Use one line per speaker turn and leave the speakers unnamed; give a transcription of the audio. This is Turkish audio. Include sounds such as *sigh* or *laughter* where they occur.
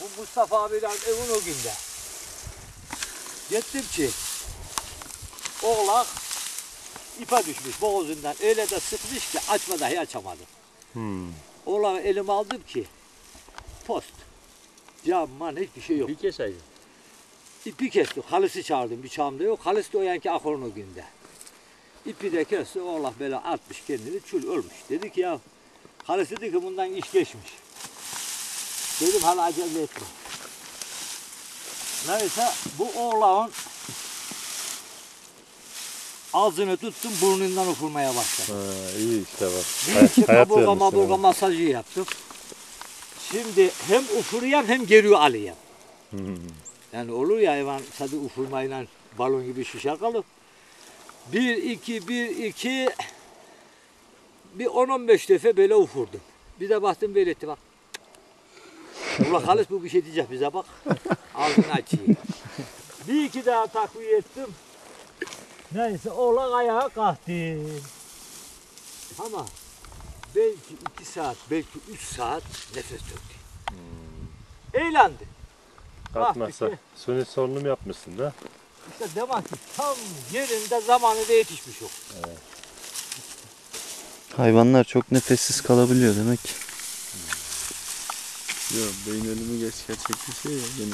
Bu Mustafa abiyle evin o günde. Gittim ki oğlak ipe düşmüş boğazından. Öyle de sıkmış ki açma dahi açamadım.
Hmm.
Oğlağı elime aldım ki post. Camman hiçbir şey yok.
Bir keseydin.
İpi kestik. Halısı çağırdım. Bıçağım da yok. Halısı da o yanki akorun o günde. İpi de kesti. Oğlak böyle atmış kendini. Çül ölmüş. Dedi ki ya halısı dedi ki bundan iş geçmiş. Dedim hala acele etme. Neyse bu oğlağın ağzını tuttum burnundan ufurmaya başladı.
Ha, iyi işte bak.
Bir iki kaburga maburga masajı yaptım. Şimdi hem ufuruyam hem geri alayım.
Hmm.
Yani olur ya hayvan sadece ufurmayla balon gibi şişer kalır. Bir, iki, bir, iki, bir 10-15 defa böyle ufurdum. Bir de baktım böyle etti bak. Ulan halis bu bir şey diyecek bize bak. *laughs* Ağzını açayım. Bir iki daha takviye ettim. Neyse oğlak ayağa kalktı. Ama belki iki saat, belki üç saat nefes döktü. Eğlendi.
Atmazsa.
Bak,
Suni solunum yapmışsın da.
İşte demek ki tam yerinde zamanında yetişmiş o.
Hayvanlar çok nefessiz kalabiliyor demek ki.
Yok beyin ölümü geç gerçek bir şey ya. Benim